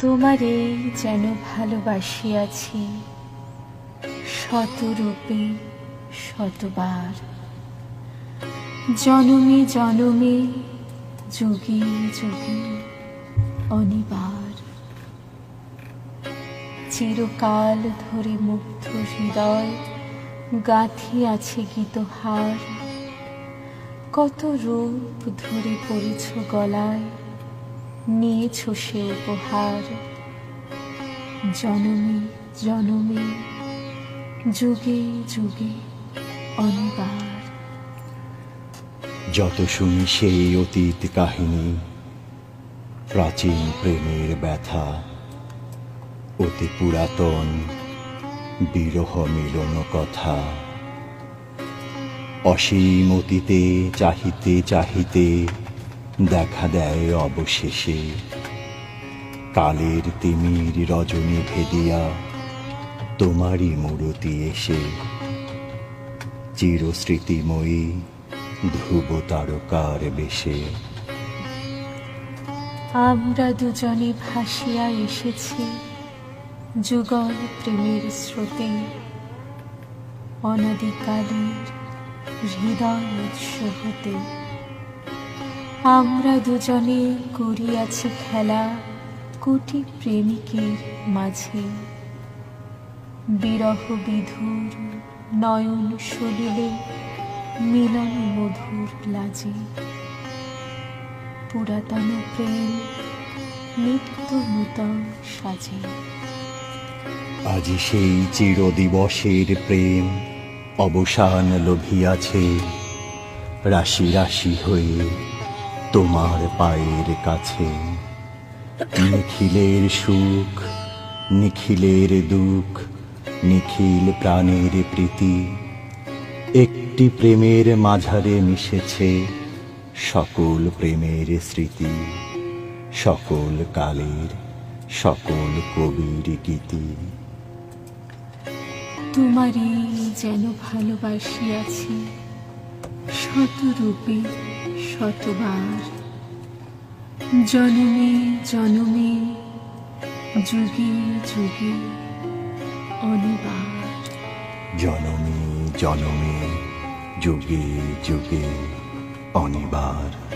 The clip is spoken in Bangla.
তোমারে যেন ভালোবাসিয়াছি, শতরূপে শতবার। জনমে জনমে, যুগে যুগে অনিবার। চিরকাল ধরে মুগ্ধ হৃদয় গাঁথিয়াছে গীতহার কত রূপ ধরে পড়েছ গলায় নিয়েছ সে উপহার। জনমে জনমে যুগে যুগে অনিবার। যত শুনি সেই অতীত কাহিনী, প্রাচীন প্রেমের ব্যথা, অতি পুরাতন বিরহ মিলন কথা। অসীম অতীতে চাহিতে চাহিতে দেখা দেয় অবশেষে। কালের তিমির রজনী ভেদিয়া তোমারই মূরতি এসে। চিরস্মৃতিময়ী ধ্রুব তারকার বেশে। আমরা দুজনে ভাসিয়া এসেছি যুগল প্রেমের স্রোতে। অনাদিকালের হৃদয় উৎস হতে। আমরা দুজনে করিয়াছি খেলা কোটি প্রেমিকের মাঝে। বিরহ বিধুর নয়ন সলিলে মিলন মধুর লাজে। পুরাতন প্রেম নিত্য নূতন সাজে। আজি সেই চির দিবসের প্রেম অবসান লভিয়াছে, রাশি রাশি হয়ে তোমার পায়ের কাছে। নিখিলের সুখ, নিখিলের দুঃখ, নিখিল প্রাণের প্রীতি। একটি প্রেমের মাঝারে মিশেছে সকল প্রেমের স্মৃতি, সকল কালের, সকল কবির গীতি। তোমারই যেন ভালোবাসিয়াছি শতরূপে শতবার। জনমে জনমে যুগে যুগে অনিবার। জনমে জনমে যুগে যুগে অনিবার।